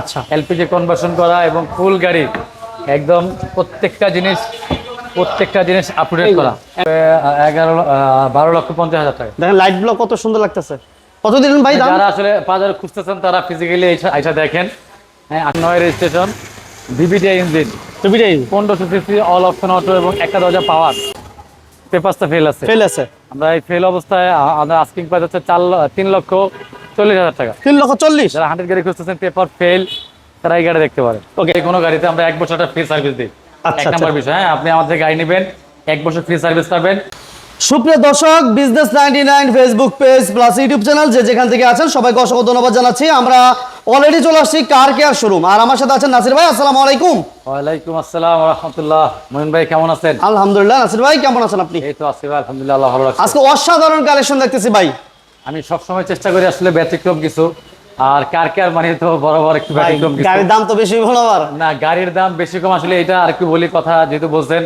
আচ্ছা। LPG conversion করা এবং ফুল গাড়ি একদম প্রত্যেকটা জিনিস প্রত্যেকটা জিনিস আপডেট করা। এগারো বারো লক্ষ পঞ্চাশ হাজার টাকা। দেখেন লাইটগুলো কত সুন্দর লাগতেছে। কত দিলেন ভাই যারা আসলে বাজারে খুঁজতেছেন তারা ফিজিক্যালি আইসা দেখেন। হ্যাঁ নয় রেজিস্ট্রেশন ভিভিডিআই ইঞ্জিন টুপিটাই পনেরোশো সিসি অল অপশন অটো এবং একটা দরজা পাওয়ার পেপারসটা ফেল আছে। ফেল আছে। আমরা এই ফেল অবস্থায় আ- আমাদের আস্কিং প্রাইস হচ্ছে চার তিন লক্ষ চল্লিশ হাজার টাকা। তিন লক্ষ চল্লিশ? যারা হান্ড্রেড গাড়ি খুঁজতেছেন পেপার ফেল তারা এই গাড়ি দেখতে ওকে কোনো গাড়িতে আমরা এক বছর একটা ফ্রি সার্ভিস দিই। আচ্ছা, এক নাম্বার বিষয় হ্যাঁ আপনি আমাদের গাড়ি নেবেন এক বছর ফ্রি সার্ভিস পাবেন। সুপ্রিয় দর্শক business ninety nine Facebook page plus YouTube channel যে যেখান থেকে আছেন সবাইকে অসংখ্য ধন্যবাদ জানাচ্ছি। আমরা অলরেডি চলে আসছি কার কেয়ার শোরুম আর আমার সাথে আছেন নাসির ভাই আসসালামু আলাইকুম। ওয়ালাইকুম আসসালাম রহমতুল্লাহ মহিন ভাই কেমন আছেন? আলহামদুলিল্লাহ নাসির ভাই কেমন আছেন আপনি? এই তো আছি ভাই, আলহামদুলিল্লাহ আল্লাহ ভালো রাখছে। আজকে অসাধারণ কালেকশন দেখতেছি ভাই। আমি সবসময় চেষ্টা করি আসলে ব্যতিক্রম কিছু। আর কার কার মানে তো বড় বড় একটু ব্যতিক্রম কিছু। গাড়ির দাম তো বেশি ভালো আবার। না গাড়ির দাম বেশি কম আসলে এটা আর একটু বলি কথা যেহেতু বলছেন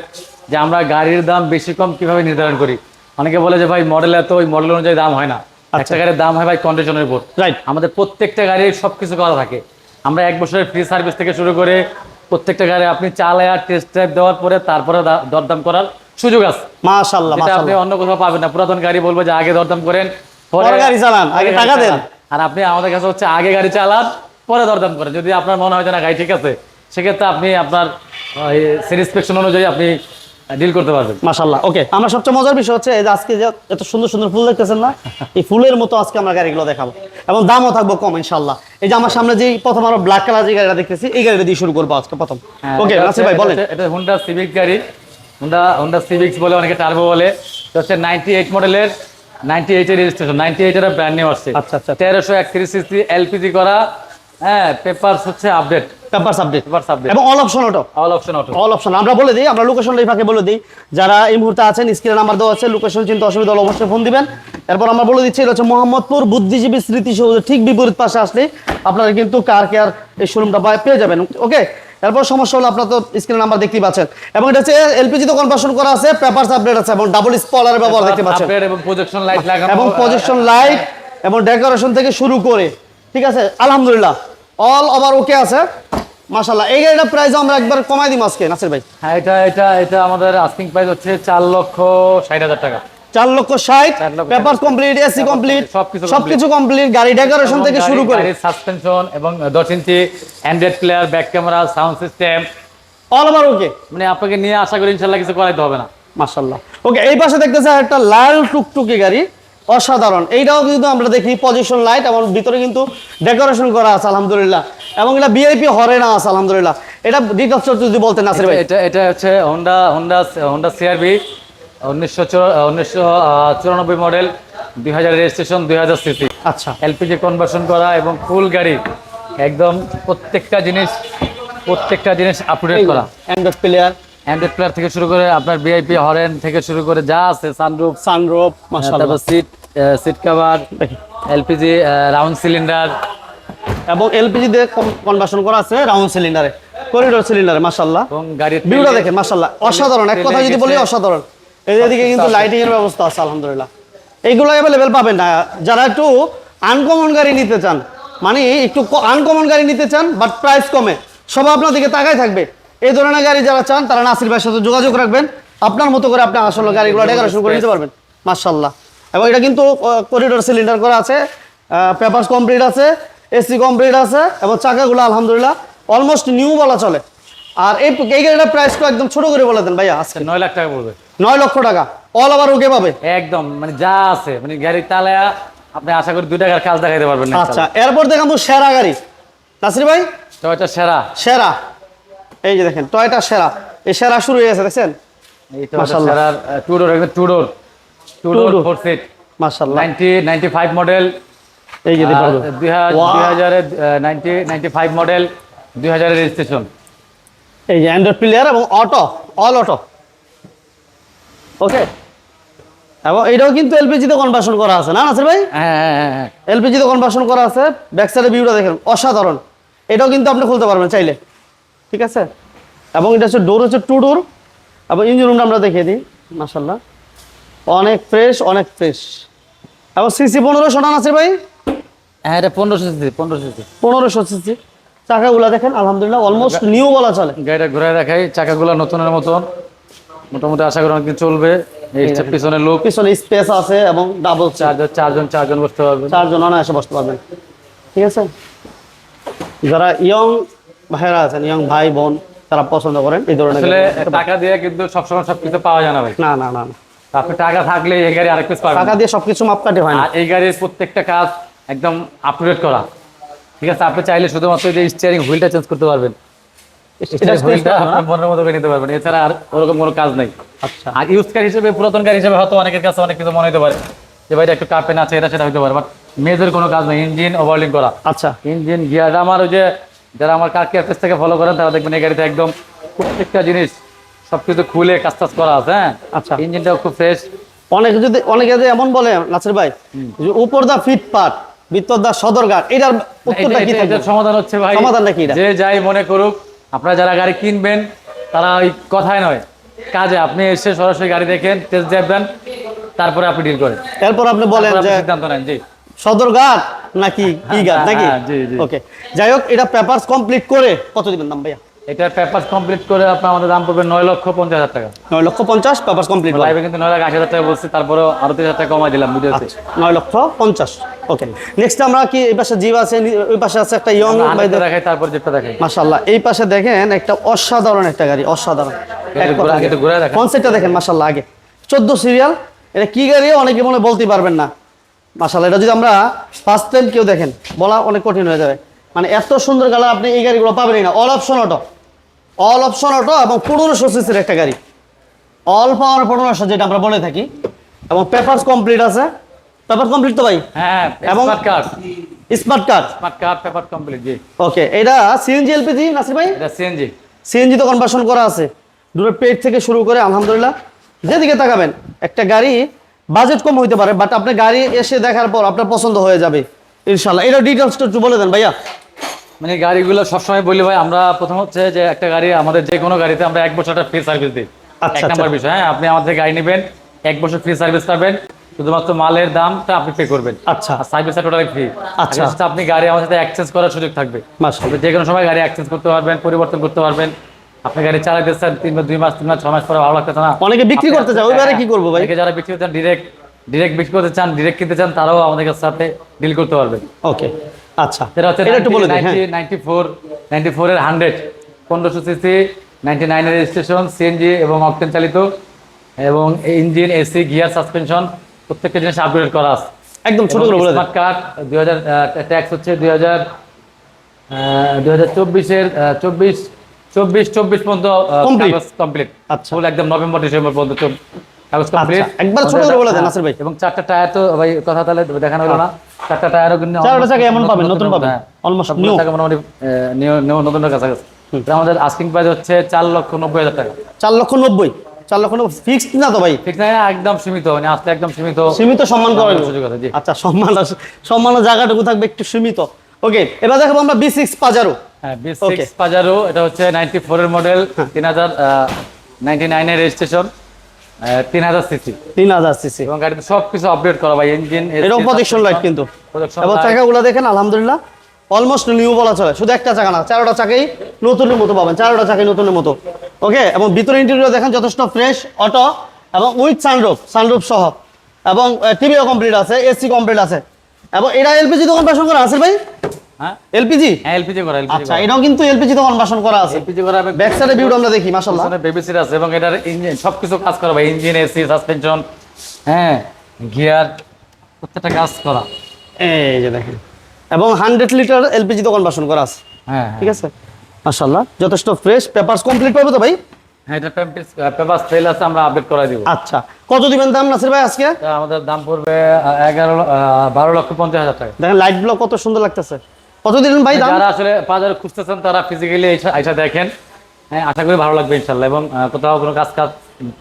যে আমরা গাড়ির দাম বেশি কম কীভাবে নির্ধারণ করি? অনেকে বলে যে ভাই মডেল এত ওই মডেল অনুযায়ী দাম হয় না। একটা গাড়ির দাম হয় ভাই কন্ডিশনের উপর। রাইট আমাদের প্রত্যেকটা গাড়ির সবকিছু করা থাকে। আমরা এক বছরের ফ্রি সার্ভিস থেকে শুরু করে প্রত্যেকটা গাড়ি আপনি চালায় টেস্ট ড্রাইভ দেওয়ার পরে তারপরে দরদাম করার সুযোগ আছে। মাশাআল্লাহ আপনি অন্য কোথাও পাবেন না। পুরাতন গাড়ি বলব যে আগে দরদাম করেন পরে গাড়ি চালান, আগে টাকা দেন। আর আপনি আমাদের কাছে হচ্ছে আগে গাড়ি চালান পরে দরদাম করেন। যদি আপনার মনে হয় যে না গাড়ি ঠিক আছে। সেক্ষেত্রে আপনি আপনার স্যাটিসফ্যাকশন অনুযায়ী আপনি ডিল করতে পারবেন। মাশাআল্লাহ ওকে। আমার সবচেয়ে মজার বিষয় হচ্ছে এই যে আজকে যে এত সুন্দর সুন্দর ফুল দেখতেছেন না এই ফুলের মতো আজকে আমরা গাড়িগুলো দেখাবো। এবং দামও থাকব কম ইনশাআল্লাহ। এই যে আমার সামনে যে প্রথম আমরা ব্ল্যাক কালার যে গাড়িটা দেখতেছি এই গাড়িটা দিয়ে শুরু করব আজকে প্রথম। হ্যাঁ, ওকে নাসির ভাই বলেন। এটা- হুন্ডা সিভিক গাড়ি। হুন্ডা হুন্ডা সিভিক্স বলে অনেকে টার্বো বলে। হচ্ছে নাইনটি এইট মডেলের নাইনটি এইটের রেজিস্ট্রেশন নাইনটি এইটের ব্র্যান্ড নিউ আসছে। আচ্ছা, আচ্ছা। তেরোশো একত্রিশ সিসি এলপিজি করা হ্যাঁ পেপারস হচ্ছে আপডেট পেপার আপডেট এবং all option auto all option auto all option আমরা বলে দিই আমরা লোকেশন এই ফাঁকে বলে দিই। যারা এই মুহূর্তে আছেন স্ক্রিনে নাম্বার দেওয়া আছে লোকেশন চিন্তা অসুবিধা হলে অবশ্যই ফোন দিবেন। এরপর আমরা বলে দিচ্ছি এটা হচ্ছে মোহাম্মদপুর বুদ্ধিজীবী স্মৃতি সৌধ ঠিক বিপরীত পাশে আসলে আপনারা কিন্তু কার কেয়ার এই শোরুমটা পেয়ে যাবেন। ওকে এরপর সমস্যা হলো আপনার তো স্ক্রিনে নাম্বার দেখতেই পাচ্ছেন। এবং এটা হচ্ছে এলপিজি তো কনভার্সন করা আছে পেপার আপডেট আছে এবং ডাবল স্পলার ব্যবহার দেখতে পাচ্ছেন। আপডেট এবং প্রজেকশন লাইট লাগানো এবং প্রজেকশন লাইট এবং ডেকোরেশন থেকে শুরু করে ঠিক আছে? আলহামদুলিল্লাহ। অল ওভার ওকে আছে? মাশাল্লাহ এই গাড়িটার প্রাইস আমরা একবার কমাই দিই আজকে নাসির ভাই। হ্যাঁ এটা এটা এটা আমাদের আস্কিং প্রাইস হচ্ছে চার লক্ষ ষাট হাজার টাকা। চার লক্ষ ষাট পেপার কমপ্লিট এসি কমপ্লিট সবকিছু সবকিছু কমপ্লিট গাড়ি ডেকোরেশন থেকে শুরু করে। সাসপেনশন এবং দশ inch android player back camera sound system all over okay মানে আপনাকে নিয়ে আশা করি ইনশাল্লাহ কিছু করাইতে হবে না। মাশাল্লাহ ওকে এই পাশে দেখতেছে একটা লাল টুকটুকি গাড়ি। অসাধারণ। এইটাও কিন্তু আমরা দেখি পজিশন লাইট এবং ভিতরে কিন্তু ডেকোরেশন করা আছে আলহামদুলিল্লাহ। এবং এটা বিআইপি হরেনা আছে আলহামদুলিল্লাহ। এটা ডিটেলস যদি বলতেন নাসির ভাই। এটা এটা হচ্ছে হোন্ডা হোন্ডা হোন্ডা সিআরবি উনিশশো উনিশশো চুরানব্বই মডেল দুই হাজার রেজিস্ট্রেশন দুই হাজার সিসি আচ্ছা। এলপিজি কনভার্সন করা এবং ফুল গাড়ি। একদম প্রত্যেকটা জিনিস প্রত্যেকটা জিনিস আপডেট করা। অ্যান্ড্রয়েড প্লেয়ার অ্যান্ড্রয়েড প্লেয়ার থেকে শুরু করে আপনার ভিআইপি হরেন থেকে শুরু করে যা আছে সানরুফ মাশাল্লাহ তারপর seat seat cover LPG round cylinder এবং এলপিজি দিয়ে কনভার্সন করা আছে রাউন্ড সিলিন্ডারে করিডোর সিলিন্ডারে মাশাল্লাহ এবং গাড়ির ভিউটা দেখেন মাশাল্লাহ অসাধারণ এক কথা যদি বলি অসাধারণ। এদিকে কিন্তু লাইটিং এর ব্যবস্থা আছে আলহামদুলিল্লাহ। এইগুলো অ্যাভেলেবেল পাবেন না। যারা একটু আনকমন গাড়ি নিতে চান মানে একটু আনকমন গাড়ি নিতে চান বাট প্রাইস কমে সবাই আপনার দিকে তাকাই থাকবে। এই ধরনের গাড়ি যারা চান তারা নাসির ভাইয়ের সাথে যোগাযোগ রাখবেন। আপনার মতো করে আপনি আসলে গাড়িগুলো ডেকোরেশন করে নিতে পারবেন। মাশাল্লাহ এবং এটা কিন্তু করিডোর সিলিন্ডার করা আছে। পেপার কমপ্লিট আছে এসি কমপ্লিট আছে এবং চাকাগুলো আলহামদুলিল্লাহ অলমোস্ট নিউ বলা চলে। আর এই এই গাড়িটার প্রাইসটা একদম ছোট করে বলে দেন ভাইয়া আজকে। নয় লাখ টাকা পড়বে। নয় লক্ষ টাকা। অল ওভার ওকে পাবে। একদম মানে যা আছে মানে গাড়ির তালায়া আপনি আশা করি দুই টাকার কাজ দেখাইতে পারবেন আচ্ছা এরপর দেখাবো সেরা গাড়ি। নাসির ভাই? সেরা সেরা এই যে দেখেন টয়টা সেরা। এই সেরা শুরু হয়ে গেছে দেখছেন? এই টয়টা সেরার টু ডোর একদম two door two door four seat model এই যে দেখো। মডেল রেজিস্ট্রেশন এই অ্যান্ড্রয়েড প্লেয়ার এবং অটো অল অটো ওকে এবং এটাও কিন্তু এলপিজিতে কনভার্সন করা আছে না নাসির ভাই? হ্যাঁ হ্যাঁ হ্যাঁ হ্যাঁ। এলপিজিতে কনভার্সন করা আছে ব্যাক সাইডে ভিউটা দেখেন অসাধারণ। এটাও কিন্তু আপনি খুলতে পারবেন চাইলে। ঠিক আছে? এবং এটা হচ্ছে ডোর হচ্ছে টু ডোর এবং ইঞ্জিন রুমটা আমরা দেখিয়ে দিই মাসাল্লাহ অনেক ফ্রেশ অনেক ফ্রেশ এবং সিসি পনেরোশো না আছে ভাই। হ্যাঁ এটা পনেরোশো সিসি পনেরোশো সিসি। পনেরোশো সিসি। চাকাগুলো দেখেন আলহামদুলিল্লাহ অলমোস্ট নিউ বলা চলে। গাড়িটা ঘুরে দেখাই চাকাগুলো নতুনের মতন। মোটামুটি আশা করি অনেকদিন চলবে। হচ্ছে লোক পিছনে স্পেস আছে এবং ডাবল চারজন চারজন চারজন বসতে পারবে। চারজন অনায়াসে বসতে পারবেন। ঠিক আছে? যারা ইয়ং আছেন ইয়ং ভাই বোন তারা পছন্দ করেন এই ধরনের আসলে টাকা দিয়ে কিন্তু সবসময় সবকিছু পাওয়া যায় না ভাই। না না না। আপনি টাকা থাকলে এই গাড়ি আরেক কিছু পাবেন। টাকা দিয়ে সবকিছু মাপকাঠি হয় না। এই গাড়ির প্রত্যেকটা কাজ একদম আপডেট করা। ঠিক আছে আপনি চাইলে শুধুমাত্র স্টিয়ারিং হুইলটা চেঞ্জ করতে পারবেন। হুইলটা আপনি মনের মতো নিতে পারবেন। এছাড়া আর ওরকম কোনো কাজ নেই। আচ্ছা। আর ইউজ কার হিসেবে পুরাতন গাড়ি হিসেবে হয়তো অনেকের কাছে অনেক কিছু মনে হতে পারে। যে ভাই এটা একটু কাপেন আছে এটা সেটা হতে পারে। বাট মেজর কোনো কাজ নেই। ইঞ্জিন ওভারলিং করা। আচ্ছা। ইঞ্জিন গিয়ার আমার ওই যে যারা আমার কার কেয়ার থেকে ফলো করেন তারা দেখবেন এই গাড়িতে একদম প্রত্যেকটা জিনিস সবকিছু খুলে কাজ টাজ করা আছে হ্যাঁ? আচ্ছা। ইঞ্জিনটাও খুব ফ্রেশ অনেকে যদি অনেকে যদি এমন বলে নাসির ভাই যে উপর দা ফিট পাট ভিতর দা সদরঘাট এটার উত্তরটা কি থাকবে? সমাধান হচ্ছে ভাই। সমাধানটা কি এটা? যে যাই মনে করুক আপনারা যারা গাড়ি কিনবেন তারা ওই কথাই নয়। কাজে আপনি এসে সরাসরি গাড়ি দেখেন টেস্ট ড্রাইভ দেন তারপরে আপনি ডিল করেন। এরপর আপনি বলেন যে সিদ্ধান্ত নেন জি। সদরঘাট নাকি কি ঘাট হ্যাঁ, নাকি হ্যাঁ। ওকে যাই হোক এটা পেপারস কমপ্লিট করে কত দিবেন দাম ভাইয়া? এটার পেপার কমপ্লিট করে আপনার আমাদের দাম পড়বে নয় লক্ষ পঞ্চাশ হাজার টাকা। নয় লক্ষ পঞ্চাশ পেপারস কমপ্লিট লাইভে কিন্তু নয় লাখ আশি হাজার টাকা বলছি তারপরেও আরও তিন হাজার টাকা কমাই দিলাম ভিডিওতে নয় লক্ষ পঞ্চাশ। ওকে নেক্সট আমরা কি এই পাশে জিপ আছে ওই পাশে আছে একটা ইয়ং হান্ড্রেডটা দেখাই তারপর যেটা দেখাই। মাশাল্লাহ এই পাশে দেখেন একটা অসাধারণ একটা গাড়ি অসাধারণ। এটা ঘুরে- দেখান। কনসেপ্টটা দেখেন মাশাল্লাহ আগে। চোদ্দ সিরিয়াল এটা কি গাড়ি? অনেকে মনে বলতে পারবেন না। মাশাল্লাহ এটা যদি আমরা ফার্স্ট টাইম কেউ দেখেন বলা অনেক কঠিন হয়ে যাবে। মানে এত সুন্দর কালার আপনি এই গাড়িগুলো পাবেনই না। All option auto all option auto এবং পনেরোশো সিসির একটা গাড়ি। অল পাওয়ার পনেরোশো যেটা আমরা বলে থাকি। এবং পেপারস কমপ্লিট আছে। পেপার কমপ্লিট তো ভাই? হ্যাঁ এবং- smart card smart card smart card paper complete জি। ওকে এটা সিএনজি এলপিজি নাসির ভাই? এটা সিএনজি সিএনজি তো কনভার্সন করা আছে। দুটো পেট থেকে শুরু করে আলহামদুলিল্লাহ। যেদিকে তাকাবেন একটা গাড়ি বাজেট কম হইতে পারে বাট আপনার গাড়ি এসে দেখার পর আপনার পছন্দ হয়ে যাবে ইনশাল্লাহ এটা ডিটেলসটা একটু বলে দেন ভাইয়া। মানে গাড়িগুলো সবসময় বলি ভাই আমরা প্রথম হচ্ছে যে একটা গাড়ি আমাদের যে কোনো গাড়িতে আমরা এক বছর ফ্রি সার্ভিস দিই। আচ্ছা, এক নম্বর বিষয় হ্যাঁ আপনি আমাদের গাড়ি নেবেন এক বছর ফ্রি সার্ভিস পাবেন শুধুমাত্র মালের দামটা আপনি পে করবেন। আচ্ছা। সার্ভিসটা টোটালি ফ্রি আচ্ছা। আচ্ছা আপনি গাড়ি আমার সাথে এক্সচেঞ্জ করার সুযোগ থাকবে। যে কোনো সময় গাড়ি এক্সচেঞ্জ করতে পারবেন পরিবর্তন করতে পারবেন। আপনি গাড়ি চালাইতেছেন তিন বা দুই মাস তিন মাস ছ মাস পরে ভালো লাগতেছে না। অনেকে বিক্রি করতে চায় ওই বারে কি করব ভাই? যারা বিক্রি করতে চান ডিরেক্ট ডিরেক্ট বিক্রি করতে চান ডিরেক্ট কিনতে চান তারাও আমাদের সাথে ডিল করতে পারবেন ওকে আচ্ছা। সেটা হচ্ছে এটা একটু বলে দিন হ্যাঁ। নাইনটি ফোর নাইনটি ফোরের হান্ড্রেড পনেরোশো সিসি নাইনটি নাইনের রেজিস্ট্রেশন সিএনজি এবং অকটেন চালিত এবং ইঞ্জিন এসি গিয়ার সাসপেনশন প্রত্যেকটা জিনিস আপগ্রেড করা আছে। একদম ছোট করে বলে দেন স্মার্ট কার্ড দুই হাজার ট্যাক্স হচ্ছে দুই হাজার দুই হাজার চব্বিশের চব্বিশ চব্বিশ পর্যন্ত কমপ্লিট আচ্ছা। একদম নভেম্বর ডিসেম্বর পর্যন্ত চব- কাগজ কমপ্লিট একবার ছোট করে বলে দেন, নাসির ভাই। এবং চারটা টায়ার তো ভাই কথা তাহলে দেখানো হলো না। চারটা টায়ারও কিন্তু চারটা চাকা এমন পাবেন, নতুন পাবেন। Almost সবগুলো চাকা মোটামুটি নিউ নিউ নতুন কাছাকাছি। আমাদের আস্কিং প্রাইস হচ্ছে চার লক্ষ নব্বই হাজার টাকা। চার লক্ষ নব্বই। চার লক্ষ ফিক্সড না তো ভাই? না একদম সীমিত। মানে আসলে একদম সীমিত সীমিত সম্মান সুযোগ আছে আচ্ছা সম্মান সম্মানের জায়গাটুকু থাকবে একটু সীমিত। ওকে এবার দেখাবো আমরা বি সিক্স পাজারো হ্যাঁ বি পাজারো এটা হচ্ছে নাইনটি ফোরের মডেল তিন হাজার নাইনটি রেজিস্ট্রেশন তিন হাজার সিসি তিন হাজার সিসি এবং গাড়িতে সব কিছু আপডেট করা ভাই ইঞ্জিন এটাও প্রজেকশন লাইট কিন্তু। এবং চাকাগুলো দেখেন আলহামদুলিল্লাহ অলমোস্ট নিউ বলা চলে। শুধু একটা চাকা না চারোটা চাকাই নতুনের মতো পাবেন চারোটা চাকাই নতুনের মতো। ওকে এবং ভিতরে ইন্টেরিয়র দেখেন যথেষ্ট ফ্রেশ অটো এবং উইথ সানরুফ সানরুফ সহ। এবং টিভিও কমপ্লিট আছে এসি কমপ্লিট আছে। এবং এটা এলপিজি কনভার্সন করা আছে ভাই? হ্যাঁ? এলপিজি? হ্যাঁ এলপিজি করা এলপিজি আচ্ছা এটাও কিন্তু এলপিজি তো কনভার্সন করা আছে। এলপিজি করা ব্যাক সাইডে ভিউটা আমরা দেখি মাশাআল্লাহ। বেবি সিট আছে এবং এটার ইঞ্জিন সবকিছু কাজ করা ভাই ইঞ্জিন এসি সাসপেনশন হ্যাঁ গিয়ার প্রত্যেকটা কাজ করা। এই যে দেখেন। এবং হান্ড্রেড লিটার এলপিজি তো কনভার্সন করা আছে। হ্যাঁ ঠিক আছে? মাশাআল্লাহ যথেষ্ট ফ্রেশ পেপারস কমপ্লিট পাবে তো ভাই? হ্যাঁ এটা পেপার সেল আছে আমরা আপডেট করাই দিব। আচ্ছা কত দিবেন দাম নাসির ভাই আজকে? আমাদের দাম পড়বে আহ, এগারো আহ, বারো লক্ষ পঞ্চাশ হাজার টাকা। দেখেন লাইট ব্লক কত সুন্দর লাগতেছে। কত দিলেন ভাই যারা আসলে বাজারে খুঁজতেছেন তারা ফিজিক্যালি আইসা দেখেন। হ্যাঁ আশা করি ভালো লাগবে ইনশাল্লাহ এবং কোথাও কোনো কাজ কাজ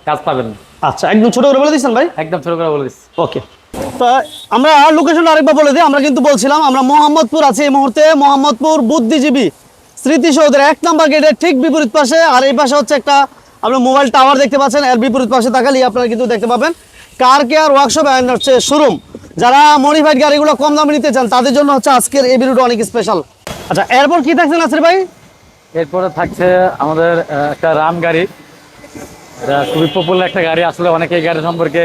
কাজ পাবেন আচ্ছা একদম ছোট করে বলে দিচ্ছেন ভাই? একদম ছোট করে বলে দিচ্ছি। ওকে। তো আমরা লোকেশন আরেকবার বলে দিই আমরা কিন্তু বলছিলাম আমরা মোহাম্মদপুর আছি এই মুহূর্তে মোহাম্মদপুর বুদ্ধিজীবী স্মৃতিসৌধের এক নম্বর গেটের ঠিক বিপরীত পাশে আর এই পাশে হচ্ছে একটা আপনার মোবাইল টাওয়ার দেখতে পাচ্ছেন এর বিপরীত পাশে তাকালেই আপনারা কিন্তু দেখতে পাবেন কার কেয়ার ওয়ার্কশপ অ্যান্ড হচ্ছে শোরুম যারা মডিফাইড গাড়িগুলো কম দামে নিতে চান তাদের জন্য হচ্ছে আজকের এই ভিডিওটা অনেক স্পেশাল আচ্ছা এরপর কি থাকছে নাসির ভাই? এরপরে থাকছে আমাদের একটা রাম গাড়ি। এটা খুবই পপুলার একটা গাড়ি আসলে অনেকে এই গাড়ি সম্পর্কে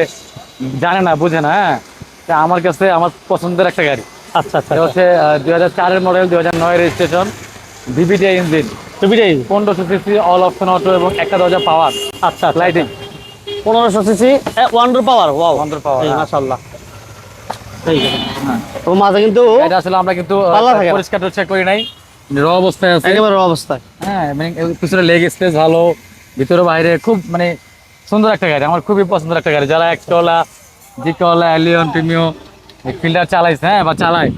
জানে না বুঝে না হ্যাঁ? তা আমার কাছে আমার পছন্দের একটা গাড়ি। আচ্ছা আচ্ছা হচ্ছে দুই হাজার চারের মডেল দুই হাজার নয় রেজিস্ট্রেশন ভিভিটি ইঞ্জিন টুপিটাই পনেরোশো সিসি অল অপশন অটো এবং একটা দরজা পাওয়ার আচ্ছা লাইটিং পনেরোশো CC one door power wow. মাশাল্লাহ এই যে। ও মাঝে কিন্তু এটা আসলে আমরা কিন্তু। পরিষ্কার চেক করি নাই। র অবস্থায় আছে। একেবারে অবস্থায়। হ্যাঁ মানে পিছনে লেগ স্পেস ভালো ভিতরে বাইরে খুব মানে সুন্দর একটা গাড়ি আমার খুবই পছন্দের একটা গাড়ি। যারা একটলা জিকলা অ্যালিয়ন প্রিমিও ফিল্ডার চালাইছে হ্যাঁ বা চালায়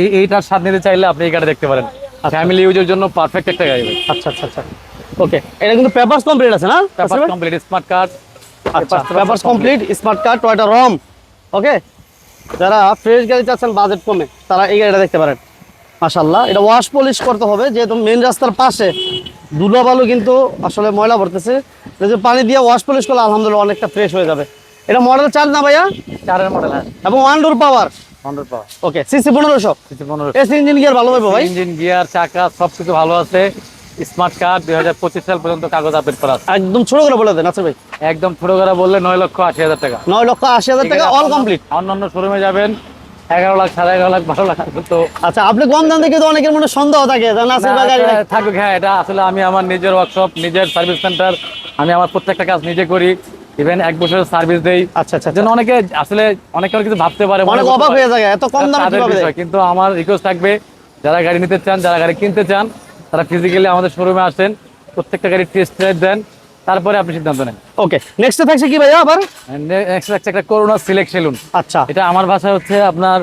এই এইটার স্বাদ নিতে চাইলে আপনি এই গাড়ি দেখতে পারেন। ফ্যামিলি ইউজের জন্য পারফেক্ট একটা গাড়ি। আচ্ছা আচ্ছা আচ্ছা। ওকে এটা কিন্তু পেপারস কমপ্লিট আছে না? পেপার কমপ্লিট স্মার্ট কার্ড আচ্ছা papers complete smart card Toyota রম ওকে যারা ফ্রেশ গাড়ি চাচ্ছেন বাজেট কমে তারা এই গাড়িটা দেখতে পারেন। মাশাল্লাহ এটা ওয়াশ পলিশ করতে হবে যেহেতু মেন রাস্তার পাশে। ধুলো বালু কিন্তু আসলে ময়লা ভরতেছে। এটা যে পানি দিয়ে ওয়াশ পলিশ করলে আলহামদুলিল্লাহ অনেকটা ফ্রেশ হয়ে যাবে। এটা মডেল চার না ভাইয়া? চারের মডেল হ্যাঁ। এবং one door power okay CC পনেরোশো। পনেরো এসি ইঞ্জিন গিয়ার ভালো পাবো ভাই। ইঞ্জিন গিয়ার চাকা সবকিছু ভালো আছে। স্মার্ট কার্ড দুই হাজার পঁচিশ সাল পর্যন্ত কাগজ আপডেট করা আছে। একদম ছোট করে বলে দেন আচ্ছা ভাই। একদম ছোট করে বললে নয় লক্ষ আশি হাজার টাকা। নয় লক্ষ আশি হাজার টাকা অল কমপ্লিট অন্যান্য শোরুমে যাবেন এগারো লাখ সাড়ে এগারো লাখ বারো লাখ তো আচ্ছা আপনি কম দাম তো অনেকের মনে সন্দেহ থাকে থাকুক হ্যাঁ এটা আসলে আমি আমার নিজের ওয়ার্কশপ নিজের সার্ভিস সেন্টার আমি আমার প্রত্যেকটা কাজ নিজে করি। ইভেন এক বছরের সার্ভিস দেই। আচ্ছা আচ্ছা যেন অনেকে আসলে অনেকে কিছু ভাবতে পারে অনেক অবাক হয়ে যায় এত কম দামে। কিন্তু আমার রিকোয়েস্ট থাকবে যারা গাড়ি নিতে চান যারা গাড়ি কিনতে চান তারা ফিজিক্যালি আমাদের শোরুমে আসেন প্রত্যেকটা গাড়ি টেস্ট ড্রাইভ দেন তারপরে আপনি সিদ্ধান্ত নেন। ওকে নেক্সট থাকছে কি ভাইয়া আবার? নেক্সট হচ্ছে একটা করোনা সিলেক্ট সেলুন আচ্ছা। এটা আমার ভাষা হচ্ছে আপনার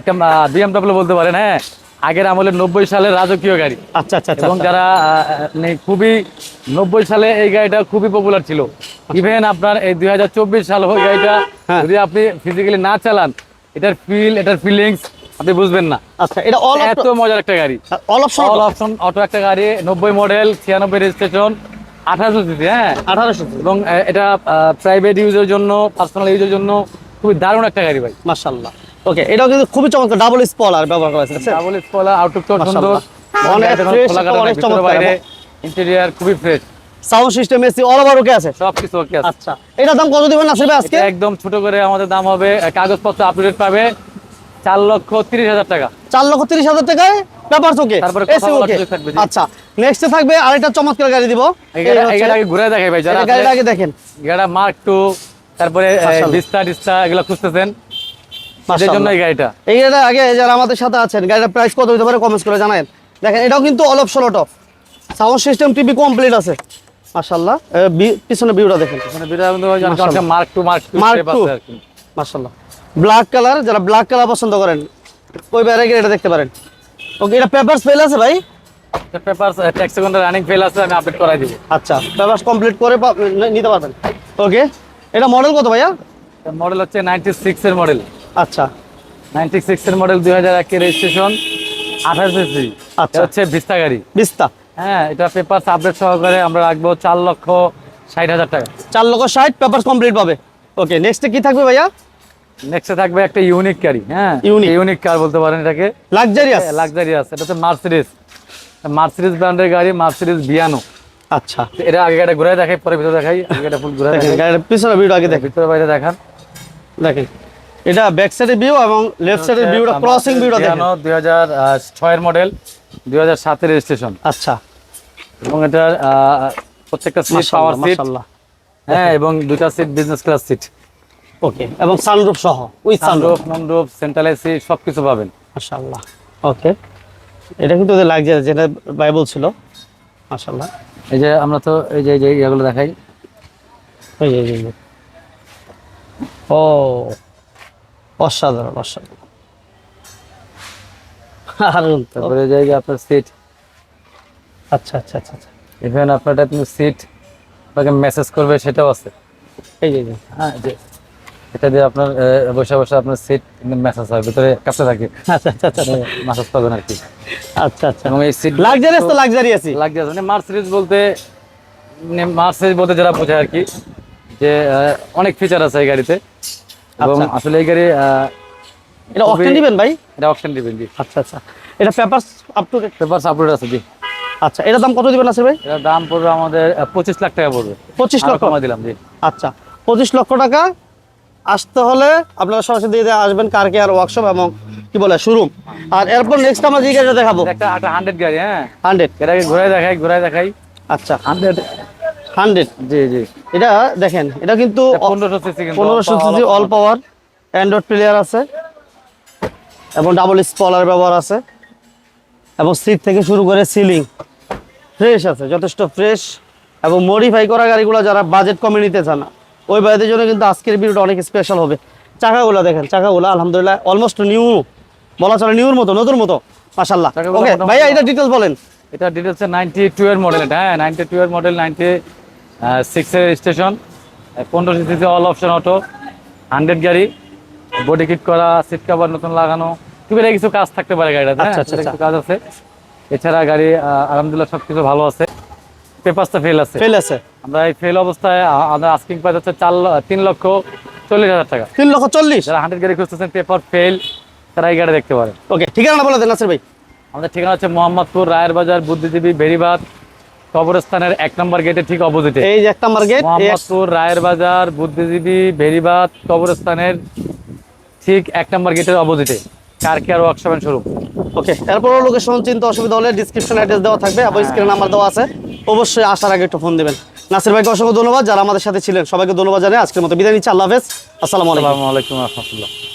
একটা বিএমডব্লিউ বলতে পারেন হ্যাঁ? আগের আমলের নব্বই সালের রাজকীয় গাড়ি। আচ্ছা আচ্ছা আচ্ছা এবং যারা মানে খুবই নব্বই সালে এই গাড়িটা খুবই পপুলার ছিল। ইভেন আপনার এই দুই হাজার চব্বিশ সাল হয়ে গাড়িটা হ্যাঁ। যদি আপনি ফিজিক্যালি না চালান এটার ফিল এটার ফিলিংস আপনি বুঝবেন না। আচ্ছা এটা অল এত মজার একটা গাড়ি। All option all option auto একটা গাড়ি নব্বই মডেল ছিয়ানব্বই রেজিস্ট্রেশন আঠারোশো সিসি হ্যাঁ? আঠারোশো এবং এটা প্রাইভেট ইউজের জন্য পার্সোনাল ইউজের জন্য খুবই দারুণ একটা গাড়ি ভাই। মাশাআল্লাহ। ওকে এটাও কিন্তু খুবই চমৎকার ডাবল স্পলার ব্যবহার করা হয়েছে ডাবল স্পলার আউটলুকটাও সুন্দর মাশাআল্লাহ। অনেক চমৎকার ইন্টেরিয়ার খুবই fresh sound system AC all over okay আছে? সব কিছু ওকে আছে। আচ্ছা এটার দাম কত দিবেন ভাই আজকে? একদম ছোট করে আমাদের দাম হবে কাগজপত্র আপডেট পাবে। চার লক্ষ তিরিশ হাজার টাকা। চার লক্ষ তিরিশ হাজার টাকায়। আচ্ছা নেক্সটে থাকবে আরেকটা চমৎকার গাড়ি দিব। গাড়িটা- গাড়িটা আগে ঘুরে দেখাই ভাই যারা গাড়িটা আগে দেখেন। গাড়িটা মার্ক টু তারপরে মাশাআল্লাহ। ডিস্টা ডিস্টা এগুলো খুঁজতেছেন। জন্য এই গাড়িটা। এই গাড়িটা আগে যারা আমাদের সাথে আছেন গাড়িটার প্রাইস কত হতে পারে কমেন্টস করে জানাবেন দেখেন এটাও কিন্তু all option auto sound system TV complete আছে। মাশাআল্লাহ। পিছনে ভিউটা দেখেন। Mark two mark two Mark step two। আছে আর কি। মাশাআল্লাহ। ব্ল্যাক কালার যারা ব্ল্যাক কালার পছন্দ করেন ওই বাইরে গিয়ে এটা দেখতে পারেন। ওকে এটা পেপারস ফেল আছে ভাই? এটা পেপার ট্যাক্স সেকেন্ডের রানিং ফেল আছে আমি আপডেট করাই দিব। আচ্ছা পেপারস কমপ্লিট করে নিতে পারবেন। ওকে এটা মডেল কত ভাইয়া? মডেল হচ্ছে নাইনটি সিক্স এর মডেল আচ্ছা। নাইনটি সিক্স এর মডেল দুই হাজার একের রেজিস্ট্রেশন আঠাশ সিসি আচ্ছা। হচ্ছে বিস্তা গাড়ি। বিস্তা হ্যাঁ এটা পেপার আপডেট সহকারে আমরা রাখব চার লক্ষ ষাট হাজার টাকা। চার লক্ষ ষাট পেপারস কমপ্লিট পাবে। ওকে নেক্সটে কি থাকবে ভাইয়া? নেক্সটে থাকবে একটা ইউনিক গাড়ি হ্যাঁ? Unique। ইউনিক কার বলতে পারেন এটাকে। লাক্সারিয়াস লাক্সারিয়াস এটা হচ্ছে মার্সিডিস মার্সিডিস ব্র্যান্ডের গাড়ি মার্সিডিস বিয়ানো আচ্ছা। এটা আগে গাড়ি ঘুরে দেখাই পরে ভিতরে দেখাই আগে গাড়ি ফুল ঘুরে দেখাই। গাড়ির পিছনে ভিউটা আগে দেখেন। ভিতরে বাইরে দেখান। দেখেন এটা ব্যাক সাইডের ভিউ এবং লেফট সাইডের ভিউটা ক্রসিং ভিউটা দেখেন। বিয়ানো দুই হাজার ছয়ের মডেল দুই হাজার সাতের রেজিস্ট্রেশন আচ্ছা। এবং আহ, প্রত্যেকটা সিট পাওয়ার সিট হ্যাঁ এবং দুইটা seat business class seat okay এবং সানরুফ সহ? উইথ সানরুফ মন্ডপ সেন্ট্রাল এসি সব কিছু পাবেন। মাশাআল্লাহ। ওকে এটা কিন্তু ওদের লাক্সারি যেটা ভাই বলছিল মাশাআল্লাহ। এই যে আমরা তো এই যে এই এগুলো দেখাই। ওই যে, এই ও অসাধারণ অসাধারণ। তো। তারপরে এই যে আপনার সিট আচ্ছা আচ্ছা আচ্ছা আচ্ছা। ইভেন আপনার কিন্তু সিট আপনাকে মেসেজ করবে সেটাও আছে। এই যে। হ্যাঁ যে। এটা দিয়ে আপনার বসে বসে আপনার সিট মেসেজ হয় ভিতরে কাছে থাকে। আচ্ছা আচ্ছা আচ্ছা। মেসেজ পাবেন আর কি। আচ্ছা আচ্ছা। এবং এই সিট লাক্সারিয়াস তো লাক্সারিয়াসই লাগছে মানে মার্সিডিজ বলতে মার্সিডিজ বলতে যারা বোঝায় আর কি যে অনেক ফিচার আছে এই গাড়িতে। এবং। আসলে এই গাড়ি এটা অকটেন দিবেন ভাই? এটা অপশন দিবেন জি। আচ্ছা আচ্ছা। এটা paper up to paper upload আছে জি। আচ্ছা এটার দাম কত দিবেন আছে ভাই? এটার দাম পড়বে আমাদের পঁচিশ লাখ টাকা পড়বে। পঁচিশ লক্ষ। দিলাম জি। আচ্ছা পঁচিশ লক্ষ টাকা আসতে হলে আপনারা সরাসরি দিয়ে দিয়ে আসবেন কার কেয়ার ওয়ার্কশপ এবং কি বলে শোরুম আর এরপর নেক্সট আমরা যে গাড়িটা দেখাবো। একটা হান্ড্রেড গাড়ি হ্যাঁ? হান্ড্রেড এটাকে ঘুরাই দেখাই ঘুরাই দেখাই। আচ্ছা। হান্ড্রেড হান্ড্রেড জি জি। এটা দেখেন এটা কিন্তু পনেরোশো সিসি কিন্তু পনেরোশো CC all power android player আছে। এবং ডাবল স্পলার ব্যবহার আছে। এবং সিট থেকে শুরু করে সিলিং ফ্রেশ আছে যথেষ্ট ফ্রেশ এবং মডিফাই করা গাড়িগুলো যারা বাজেট কমে নিতে চান ওই বাড়িদের জন্য কিন্তু আজকের ভিডিওটা অনেক স্পেশাল হবে। চাকাগুলো দেখেন চাকাগুলো আলহামদুলিল্লাহ অলমোস্ট নিউ বলা চলে নিউর মতো নতুন মতো মাসাল্লাহ ওকে ভাইয়া এটা ডিটেলস বলেন। এটা ডিটেলসে নাইনটি টু এর মডেল এটা হ্যাঁ নাইনটি টু এর মডেল নাইনটি সিক্স এর স্টেশন পনেরোশো CC all option auto hundred গাড়ি বডি কিট করা সিট কভার নতুন লাগানো। টুকিটাকি কিছু কাজ থাকতে পারে গাড়িটাতে হ্যাঁ আচ্ছা, আচ্ছা, টুকিটাকি কিছু কাজ আছে। এছাড়া গাড়ি আলহামদুলিল্লাহ সব কিছু ভালো আছে। পেপারসটা ফেল আছে। ফেল আছে। আমরা এই ফেল অবস্থায় আ- আমাদের আস্কিং প্রাইস হচ্ছে চার তিন লক্ষ চল্লিশ হাজার টাকা। তিন লক্ষ চল্লিশ? যারা হান্ড্রেড গাড়ি খুঁজতেছেন পেপার ফেল তারা এই গাড়ি দেখতে ওকে ঠিকানা বলে দেন নাসির ভাই। আমাদের ঠিকানা হচ্ছে মোহাম্মদপুর রায়ের বাজার বুদ্ধিজীবী বেরিবাদ কবরস্থানের এক নম্বর গেটে ঠিক অপোজিটে এই যে এক নাম্বার গেট মোহাম্মদপুর রায়ের বাজার বুদ্ধিজীবী বেরিবাদ কবরস্থানের ঠিক এক নম্বর গেটের অপোজিটে car care workshop and showroom okay এরপর লোকেশন চিন্তা অসুবিধা হলে ডিসক্রিপশন অ্যাড্রেস দেওয়া থাকবে এবং স্ক্রিনে নাম্বার দেওয়া আছে। অবশ্যই আসার আগে একটু ফোন দেবেন। নাসির ভাইকে অসংখ্য ধন্যবাদ যারা আমাদের সাথে ছিলেন। সবাইকে ধন্যবাদ জানাই আজকের মতো বিদায় নিচ্ছি। আল্লাহ হাফেজ। আসসালামু আলাইকুম। আলাইকুম রহমতুল্লাহ।